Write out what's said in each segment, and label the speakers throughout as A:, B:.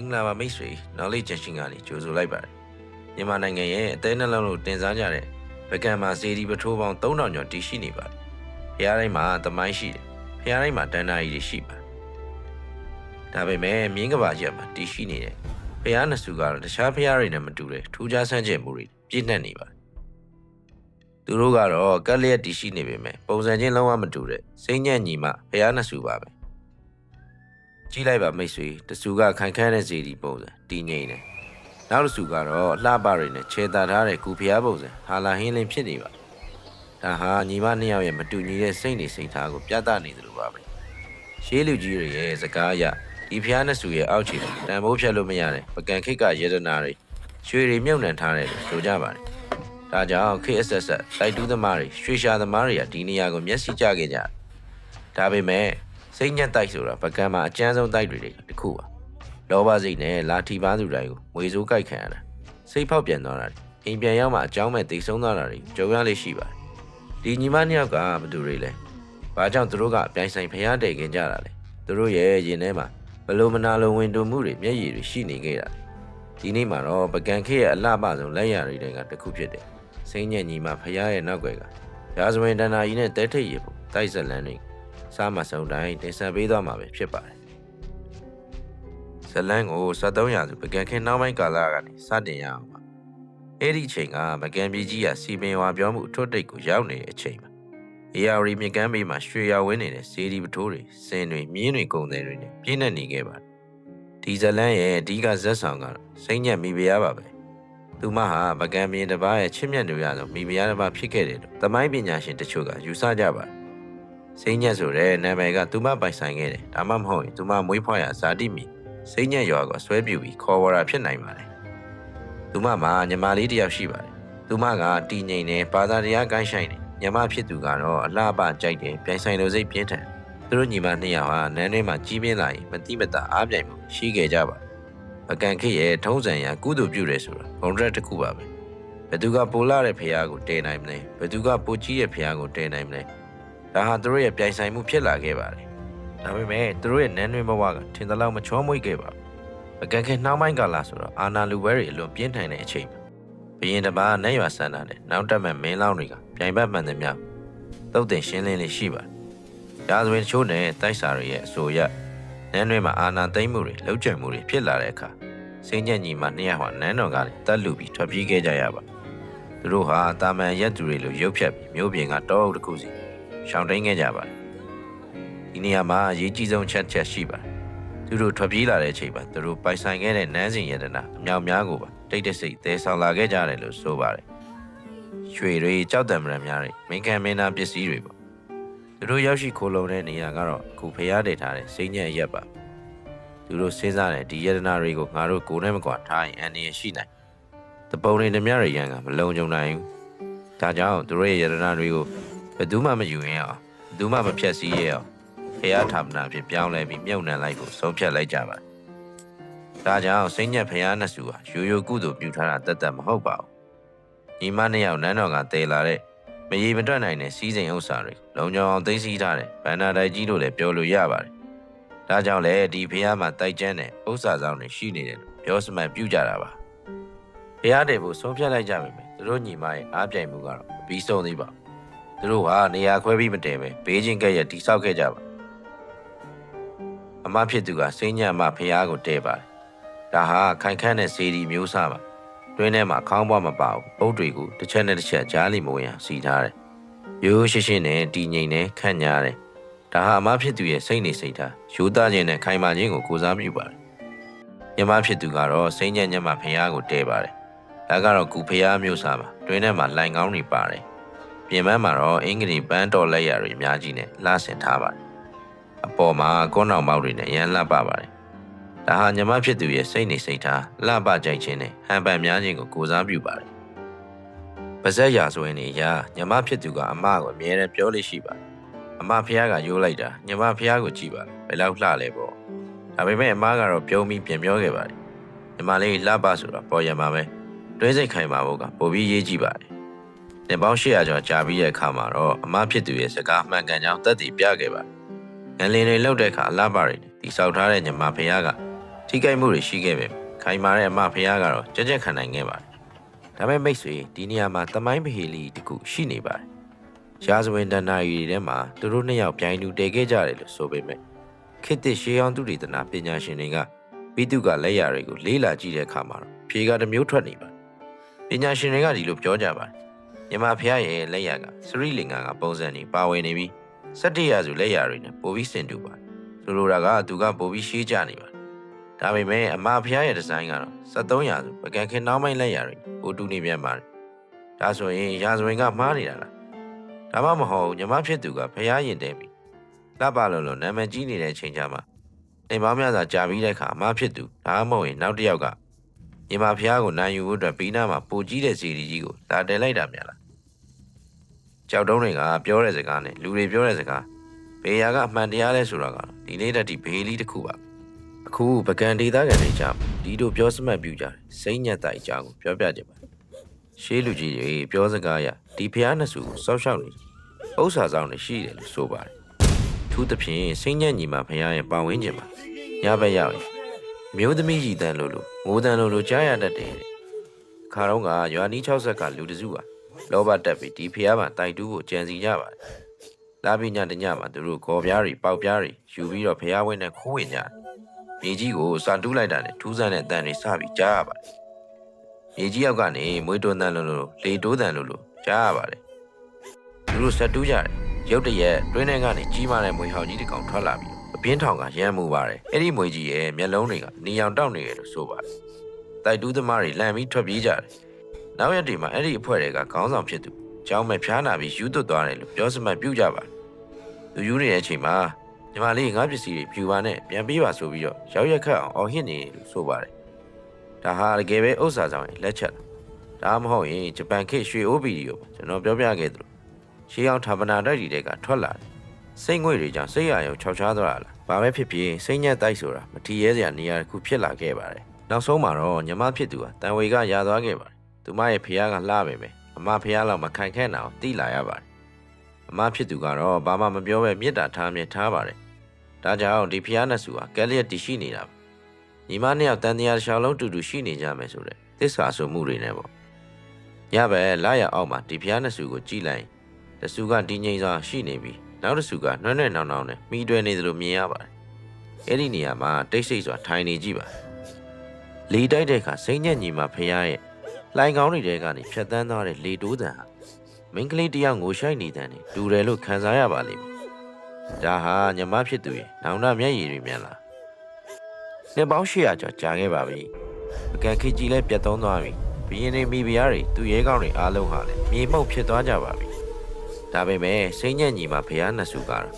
A: င်္ဂလာပါမိတ်ဆွေနော်လေးချက်ရှင်ကနေကြိုဆိုလိုက်ပါတယ်မြန်မာနိုင်ငံရဲ့အသေးနှလုံးလို့တင်စားကြတဲ့ဗကံမှာစေဒီပထိုးပေါင်း3000ကျော်တည်ရှိနေပါတယ်ဖျားတိုင်းမှာသမိုင်းရှိတယ်ဖျားတိုင်းမှာတန်တာကြီးတွေရှိပါတယ်ဒါပေမဲ့မြင်းကဘာရက်မှာတည်ရှိနေတယ်ဖျားနှစ်စုကတော့တခြားဖျားတွေနဲ့မတူတဲ့ထူးခြားဆန်းကျင်မှုတွေပြည့်နှက်နေပါတယ်သူတို့ကတော့ကက်လျက်တည်ရှိနေပေမဲ့ပုံစံချင်းလုံးဝမတူတဲ့စိမ့်ညံ့ညီမဖျားနှစ်စုပါပဲ ကြည့်လိုက်ပါမိတ်ဆွေတဆူကခိုင်ခန့်တဲ့စီဒီပုံစံတည်ငြိမ်တယ်နောက်တစ်ဆူကတော့လှပတွေနဲ့ခြေတာထားတဲ့ကူဖျားပုံစံဟာလာဟင်းလင်းဖြစ်နေပါဒါဟာညီမနှစ်ယောက်ရဲ့မတူညီတဲ့စိတ်နေစိတ်ထားကိုပြသနေသလိုပါပဲရှေးလူကြီးတွေရဲ့စကားအရဒီဖျားနှစ်ဆူရဲ့အောက်ခြေမှာတန်ဖိုးဖြတ်လို့မရတဲ့ပကံခိတ်ကယေဒနာတွေရွှေတွေမြုပ်နှံထားတယ်လို့ဆိုကြပါတယ်ဒါကြောင့်ခေတ်အဆက်ဆက်တိုက်တူးသမားတွေရွှေရှာသမားတွေကဒီနေရာကိုမျက်စိကျခဲ့ကြတယ်ဒါပေမဲ့ စိတ်ညက်တိုက်ဆိုတာပကံမှာအကျန်းဆုံးတိုက်တွေတွေကတစ်ခုပါလောဘစိတ်နဲ့လာထီပါသူတိုင်းကိုငွေစိုးကြိုက်ခံရတာစိတ်ဖောက်ပြန်သွားတာတွေအိမ်ပြန်ရောက်မှအကြောင်းမဲ့တိတ်ဆုံးသွားတာတွေကြုံရလိမ့်ရှိပါတယ်ဒီညီမနှစ်ယောက်ကဘယ်သူတွေလဲဘာကြောင့်သူတို့ကအပြိုင်ဆိုင်ဖျားတယ်ခင်ကြတာလဲသူတို့ရဲ့ရင်ထဲမှာဘလို့မနာလိုဝင်တူမှုတွေမျက်ရည်တွေရှိနေခဲ့တာဒီနေ့မှာတော့ပကံခေရဲ့အလှပဆုံးလက်ရတွေကတစ်ခုဖြစ်တယ်စိမ့်ညက်ညီမဖျားရဲ့နောက်ွယ်ကရာဇဝင်တန်တာကြီးနဲ့တဲထိတ်ရဖို့တိုက်ဆက်လန်းနေ စားမဆုံးတိုင်းတင်ဆက်ပေးသွားမှာပဲဖြစ်ပါတယ်ဇလန်းကို73ရာစုပကံခင်းနောက်ပိုင်းကာလကနေစတင်ရအောင်ပါအဲ့ဒီအချိန်ကပကံပြည်ကြီးကစီပင်ဝါပြောမှုအထွတ်တိတ်ကိုရောက်နေတဲ့အချိန်ပါအေယာရီမြေကမ်းဘေးမှာရွှေရဝင်းနေတဲ့စေဒီပထိုးတွေစင်တွေမြင်းတွေကုန်တယ်တွေနဲ့ပြည့်နေနေခဲ့ပါတယ်ဒီဇလန်းရဲ့အဓိကဇက်ဆောင်ကတော့စိမ့်ညက်မိဖုရားပါပဲသူမဟာပကံမြင်တစ်ပါးရဲ့ချစ်မြတ်တွေရဆုံးမိဖုရားတစ်ပါးဖြစ်ခဲ့တယ်လို့သမိုင်းပညာရှင်တချို့ကယူဆကြပါတယ် စိမ့်ညက်ဆိုတဲ့နာမည်ကသူမပိုင်ဆိုင်ခဲ့တယ်ဒါမှမဟုတ်ရင်သူမမွေးဖွားရာဇာတိမီစိမ့်ညက်ရွာကဆွဲပြူပြီးခေါ်ဝရဖြစ်နိုင်ပါတယ်သူမမှာညီမလေးတစ်ယောက်ရှိပါတယ်သူမကတီငိန်နဲ့ဘာသာတရားကိုင်းဆိုင်တယ်ညီမဖြစ်သူကတော့အလှပကြိုက်တယ်ပြိုင်ဆိုင်လိုစိတ်ပြင်းထန်သူတို့ညီမနှစ်ယောက်ဟာနန်းထဲမှာကြီးပြင်းလာရင်မတိမတာအားပြိုင်မှုရှိခဲ့ကြပါတယ်ပကံခေရဲ့ထုံးစံရကုသိုလ်ပြုတယ်ဆိုတာဘုံရက်တစ်ခုပါပဲဘယ်သူကပိုလာတဲ့ဖះကိုတည်နိုင်မလဲဘယ်သူကပိုကြီးတဲ့ဖះကိုတည်နိုင်မလဲ ဒါဟာသူတို့ရဲ့ပြိုင်ဆိုင်မှုဖြစ်လာခဲ့ပါတယ်။ဒါပေမဲ့သူတို့ရဲ့နန်းတွင်ဘဝကထင်သလောက်မချောမွေ့ခဲ့ပါဘူး။အကန့်ခဲနှောင်းပိုင်းကာလဆိုတော့အာနာလူဘဲတွေအလွန်ပြင်းထန်တဲ့အချိန်ပါ။ဘရင်တစ်ပါးနဲ့ရွာဆန္ဒနဲ့နောက်တက်မဲ့မင်းလောင်းတွေကပြိုင်ဘက်မှန်သမျှတုတ်တင်ရှင်းလင်းလေးရှိပါတယ်။ရာဇဝင်တချို့နဲ့တိုက်စာတွေရဲ့အဆိုအရနန်းတွင်မှာအာနာသိမ့်မှုတွေလှုပ်ကြံမှုတွေဖြစ်လာတဲ့အခါစိမ့်ညက်ညီမနှစ်ယောက်ဟာနန်းတော်ကလည်းတက်လူပြီးထွက်ပြေးခဲ့ကြရပါသူတို့ဟာတာမန်ရက်သူတွေလိုရုပ်ဖြတ်ပြီးမျိုးပြင်ကတောအုပ်တစ်ခုစီ ရှောင်တိန်ခဲ့ကြပါတယ်ဒီနေရာမှာအရေးကြီးဆုံးချက်ချက်ရှိပါတယ်သူတို့ထွက်ပြေးလာတဲ့အချိန်မှာသူတို့ပိုင်ဆိုင်ခဲ့တဲ့နန်းစဉ်ယတနာအမြောက်များကိုပါတိတ်တဆိတ်သဲဆောင်လာခဲ့ကြတယ်လို့ဆိုပါတယ်ရွှေတွေကြောက်တံမရံများတွေမင်းခံမင်းသားပစ္စည်းတွေပေါ့သူတို့ရောက်ရှိခိုးလုံတဲ့နေရာကတော့အခုဖျားတည်ထားတဲ့စိမ့်ညက်ရက်ပါသူတို့စဉ်းစားတယ်ဒီယတနာတွေကိုငါတို့ကိုယ်နဲ့မကွာထားရင်အန္တရာယ်ရှိနိုင်တပုံတွေဓမြတွေရန်ကမလုံခြုံနိုင်ဘူးဒါကြောင့်သူတို့ရဲ့ယတနာတွေကို ဘယ်သူမှမယူရင်အောင်ဘယ်သူမှမဖြတ်စည်းရအောင်ဖះထာမနာဖြစ်ပြောင်းလဲပြီးမြုပ်နှံလိုက်ဖို့ဆုံးဖြတ်လိုက်ကြပါဒါကြောင့်စိမ့်ညက်ဖះနှစ်စုဟာရိုးရိုးကုသိုလ်ပြုထားတာတတ်တတ်မဟုတ်ပါဘူးညီမနှစ်ယောက်နန်းတော်ကတည်လာတဲ့မရေမတွက်နိုင်တဲ့စီးစိမ်ဥစ္စာတွေလုံခြုံအောင်သိမ်းဆည်းထားတယ်ဗန္နာတိုက်ကြီးလို့လည်းပြောလို့ရပါတယ်ဒါကြောင့်လည်းဒီဖះမှာတိုက်ကျန်းတဲ့ဥစ္စာဆောင်တွေရှိနေတယ်လို့ပြောစမှန်ပြုကြတာပါဖះတယ်ဖို့ဆုံးဖြတ်လိုက်ကြပြီမယ်သူတို့ညီမရဲ့အားပြိုင်မှုကတော့မပြီးဆုံးသေးပါဘူး သူတို့ဟာနေရာခွဲပြီးမတည်ပဲဘေးချင်းကဲ့ရဲ့တိဆောက်ခဲ့ကြပါအမဖြစ်သူကစိမ့်ညံ့မဖះကိုတဲပါတယ်ဒါဟာခိုင်ခန့်တဲ့စေဒီမျိုးစားပါတွင်းထဲမှာခေါင်းပွားမပါဘူးအုပ်တွေကိုတစ်ချက်နဲ့တစ်ချက်ကြားလိမဝင်အောင်စီထားတယ်ရိုးရှိရှိနဲ့တီငိန်နဲ့ခန့်ညားတယ်ဒါဟာအမဖြစ်သူရဲ့စိတ်နေစိတ်ထားယူသားခြင်းနဲ့ခိုင်မာခြင်းကိုကိုစားပြုပါတယ်ညမဖြစ်သူကတော့စိမ့်ညံ့ညံ့မဖះကိုတဲပါတယ်ဒါကတော့ကူဖះမျိုးစားပါတွင်းထဲမှာလိုင်ကောင်းတွေပါတယ် ပြင်ပန်းမှာတော့အင်္ဂလိပ်ပန်းတော်လက်ရတွေအများကြီးနဲ့လှဆင်ထားပါတယ်။အပေါ်မှာကွန်းအောင်ပေါက်တွေနဲ့ရမ်းလှပပါတယ်။ဒါဟာညီမဖြစ်သူရဲ့စိတ်နေစိတ်ထားလှပကြိုက်ခြင်းနဲ့ဟန်ပန်များခြင်းကိုကိုစားပြုပါတယ်။ပါဇက်ရာဆိုရင်နေရာညီမဖြစ်သူကအမကိုအမြဲတမ်းပြောလို့ရှိပါတယ်။အမဖះကရိုးလိုက်တာညီမဖះကိုကြည့်ပါဘယ်လောက်လှလဲပေါ့။ဒါပေမဲ့အမကတော့ပြုံးပြီးပြန်ပြောခဲ့ပါတယ်။ညီမလေးလှပဆိုတာပေါ်ရမှာပဲ။တွဲစိတ်ခိုင်ပါဖို့ကပိုပြီးရေးကြည့်ပါတယ်။ နှစ်ပေါင်း800ကျော်ကြာပြီးတဲ့အခါမှာတော့အမဖြစ်သူရဲ့စကားမှန်ကန်ကြောင်းသက်တည်ပြခဲ့ပါတယ်။ငလင်တွေလှုပ်တဲ့အခါအလားပါတွေတိဆောက်ထားတဲ့ညီမဖះကထိခိုက်မှုတွေရှိခဲ့ပေမယ့်ခိုင်မာတဲ့အမဖះကတော့ကြက်ကြက်ခံနိုင်ခဲ့ပါတယ်ဒါပေမဲ့မိတ်ဆွေဒီနေရာမှာတမိုင်းမဟေလီတခုရှိနေပါတယ်ရှားစဝင်တန်နာရီတွေထဲမှာသူတို့နှစ်ယောက်ပြိုင်တူတည်ခဲ့ကြတယ်လို့ဆိုပေမဲ့ခေတ်သစ်ရှေးအောင်သူတေသနာပညာရှင်တွေကပြီးသူကလက်ရာတွေကိုလေးလာကြည့်တဲ့အခါမှာတော့ဖြေကတစ်မျိုးထွက်နေပါတယ်ပညာရှင်တွေကဒီလိုပြောကြပါတယ် မြန်မာဖះရဲ့လက်ရာကစရိလင်္ကာကပုံစံနေပါဝင်နေပြီးစတ္တရာစုလက်ရာတွေနဲ့ပိုပြီးစင်တူပါတယ်ဆိုလိုတာကသူကပိုပြီးရှေးကြနေပါတယ်ဒါပေမဲ့အမဖျားရဲ့ဒီဇိုင်းကတော့73ရာစုပကံခင်နှောင်းမိုင်းလက်ရာတွေပိုတူနေပြန်ပါတယ်။ဒါဆိုရင်ရာဇဝင်ကမှားနေတာလား။ဒါမှမဟုတ်ညီမဖြစ်သူကဖျားရင်တဲပြီ။တပ်ပါလို့လို့နာမည်ကြီးနေတဲ့အချိန်ကြမှာအိမ်ပေါင်းများစွာကြာပြီးတဲ့အခါအမဖြစ်သူဒါမှမဟုတ်ရင်နောက်တစ်ယောက်က ညီမဖျားကိုနိုင်ယူဖို့အတွက်ပြီးနားမှာပိုကြီးတဲ့စီဒီကြီးကိုလာတယ်လိုက်တာများလား။ကြောက်တုံးတွေကပြောတဲ့စကားနဲ့လူတွေပြောတဲ့စကားဘေးရာကအမှန်တရားလဲဆိုတာကတော့ဒီနေ့တည်းဒီဘေးလေးတစ်ခုပါအခုပကံဒေသခံတွေကြားမှာဒီတို့ပြောစမှတ်ပြကြတယ်စိမ့်ညက်တိုင်ကြားကိုပြောပြကြပါရှေးလူကြီးတွေပြောစကားအရဒီဖျားနှစ်စုကိုစောက်ရှောက်နေတယ်ဥစ္စာဆောင်နေရှိတယ်လို့ဆိုပါတယ်ထူးသဖြင့်စိမ့်ညက်ညီမဖျားရဲ့ပတ်ဝန်းကျင်မှာညဘက်ရောက်ရင် မျိုးသမီးရည်တန်းလို့လို့ငိုတန်းလို့လို့ကြားရတတ်တယ်တဲ့ခါတော့ကရွာနီး60ကလူတစုကလောဘတက်ပြီးဒီဖျားမှာတိုက်တူးကိုကြံစီကြပါတယ်လာပြီးညတညမှာသူတို့ကော်ပြားတွေပေါက်ပြားတွေယူပြီးတော့ဖျားဝင်းနဲ့ခိုးဝင်ကြတယ်မြေကြီးကိုစာတူးလိုက်တာနဲ့ထူးဆန်းတဲ့အတန်တွေစပြီးကြားရပါတယ်။မြေကြီးရောက်ကနေမွေးတွန်းတန်လို့လို့လေတိုးတန်လို့လို့ကြားရပါတယ်။သူတို့ဆက်တူးကြတယ်။ရုတ်တရက်တွင်းထဲကနေကြီးမားတဲ့မွေဟောင်ကြီးတစ်ကောင်ထွက်လာပြီး အပြင်းထောင်ကရမ်းမှုပါတယ်။အဲ့ဒီမွေကြီးရဲ့မျက်လုံးတွေကနေအောင်တောက်နေတယ်လို့ဆိုပါတယ်။တိုက်တူးသမားတွေလန့်ပြီးထွက်ပြေးကြတယ်။နောက်ရက်တွေမှာအဲ့ဒီအဖွဲ့တွေကခေါင်းဆောင်ဖြစ်သူကျောင်းမဲ့ဖျားနာပြီးယူသွတ်သွားတယ်လို့ပြောစမှတ်ပြုကြပါတယ်။သူယူနေတဲ့အချိန်မှာညီမလေးငါပစ္စည်းတွေဖြူပါနဲ့ပြန်ပေးပါဆိုပြီးတော့ရောက်ရက်ခတ်အောင်အော်ဟစ်နေလို့ဆိုပါတယ်။ဒါဟာတကယ်ပဲဥစ္စာဆောင်ရင်လက်ချက်လား။ဒါမှမဟုတ်ရင်ဂျပန်ခေတ်ရွှေအိုးဗီဒီယိုမှာကျွန်တော်ပြောပြခဲ့သလိုရှေးအောင်ဌာပနာတိုက်တီတွေကထွက်လာတယ်။ စိတ်ငွေတွေကြောင့်စိတ်ရရုံခြောက်ခြားသွားတာလား။ဘာပဲဖြစ်ဖြစ်စိတ်ညက်တိုက်ဆိုတာမထီရဲစရာနေရာတစ်ခုဖြစ်လာခဲ့ပါတယ်။နောက်ဆုံးမှာတော့ညီမဖြစ်သူကတန်ဝေကရာသွားခဲ့ပါတယ်။သူမရဲ့ဖះကလှပေမယ်။အမဖះလောက်မခိုင်ခန့်အောင်တိလာရပါတယ်။အမဖြစ်သူကတော့ဘာမှမပြောပဲမေတ္တာထားမြဲထားပါတယ်ဒါကြောင့်ဒီဖျားနှစ်စုဟာကဲလျက်တည်ရှိနေတာပါညီမနှစ်ယောက်တန်တရားတစ်လျှောက်လုံးတူတူရှိနေကြမယ်ဆိုတဲ့သစ္စာဆိုမှုတွေနဲ့ပေါ့ညဘက်လာရအောင်မှာဒီဖျားနှစ်စုကိုကြည့်လိုက်တစုကဒီငိမ့်စွာရှိနေပြီး နောက်တစ်စုကနှွဲ့နှွဲ့နောင်နောင်နဲ့မိတွဲနေသလိုမြင်ရပါတယ်အဲ့ဒီနေရာမှာတိတ်ဆိတ်စွာထိုင်နေကြည့်ပါလေတိုက်တဲ့အခါစိမ့်ညက်ညီမဖျားရဲ့လိုင်ကောင်းတွေကနေဖြတ်တန်းသွားတဲ့လေတိုးတန်ဟာမင်းကလေးတယောက်ငိုရှိုက်နေတဲ့နဲ့တူတယ်လို့ခံစားရပါလိမ့်မယ်ဒါဟာညီမဖြစ်သူရဲ့နောင်တမျက်ရည်တွေမြန်လာနှစ်ပေါင်း800ကျော်ကြာခဲ့ပါပြီပကံခေကြီးလည်းပြတ်သုံးသွားပြီဘရင်တွေမိဖုရားတွေသူရဲကောင်းတွေအားလုံးဟာလည်းမြေမှုန့်ဖြစ်သွားကြပါပြီ ဒါပေမဲ့စိမ့်ညက်ညီမဖရားနှစ်စုကတော့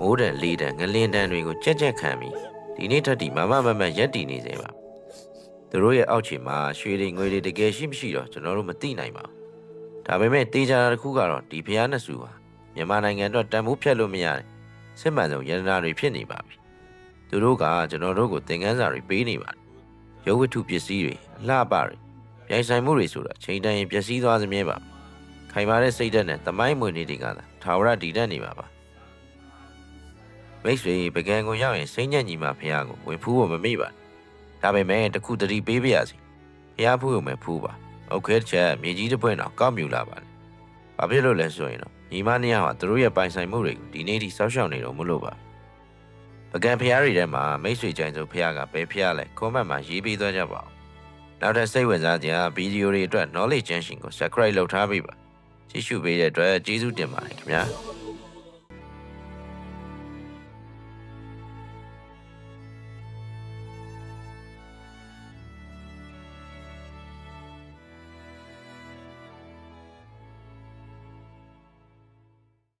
A: မိုးတန်လေးတန်ငလင်းတန်တွေကိုကြက်ကြက်ခံပြီးဒီနေ့ထက်ဒီမမမမရက်တည်နေစေပါသူတို့ရဲ့အောက်ခြေမှာရွှေတွေငွေတွေတကယ်ရှိမရှိတော့ကျွန်တော်တို့မသိနိုင်ပါဘူးဒါပေမဲ့တေချာတာတစ်ခုကတော့ဒီဖရားနှစ်စုဟာမြန်မာနိုင်ငံအတွက်တန်ဖိုးဖြတ်လို့မရတယ်စစ်မှန်ဆုံးယန္တနာတွေဖြစ်နေပါပြီ။သူတို့ကကျွန်တော်တို့ကိုသင်ခန်းစာတွေပေးနေပါတယ်။ရုပ်ဝတ္ထုပစ္စည်းတွေအလှပတွေပြိုင်ဆိုင်မှုတွေဆိုတာချိန်တန်ရင်ပျက်စီးသွားစမြဲပါပဲ။ ခိုင်မာတဲ့စိတ်ဓာတ်နဲ့တမိုင်းမွေနေတွေကသာထာဝရတည်တတ်နေပါပါမိတ်ဆွေပကံကိုရောက်ရင်စိတ်ညက်ညီမှဖះကိုဝင်ဖူးဖို့မမိပါဒါပေမဲ့တခုတတိပေးပြရစီဖះဖူးရုံပဲဖူးပါအုတ်ခဲတစ်ချက်မြေကြီးတစ်ပွင့်တော့ကောက်မြူလာပါတယ်ဘာဖြစ်လို့လဲဆိုရင်တော့ညီမနှစ်ယောက်ဟာသူတို့ရဲ့ပိုင်ဆိုင်မှုတွေကိုဒီနေ့ထိစောင့်ရှောက်နေတော့မလို့ပါပကံဖះရီထဲမှာမိတ်ဆွေကြိုင်စုဖះကဘယ်ဖះလဲကွန်မန့်မှာရေးပေးသွားကြပါဦးနောက်ထပ်စိတ်ဝင်စားစရာဗီဒီယိုတွေအတွက် knowledge ချင်းရှင်ကို subscribe လုပ်ထားပေးပါ ကြည့်ရှုပေးတဲ့အတွက်ကျေးဇူးတင်ပါတယ်ခင်ဗျာ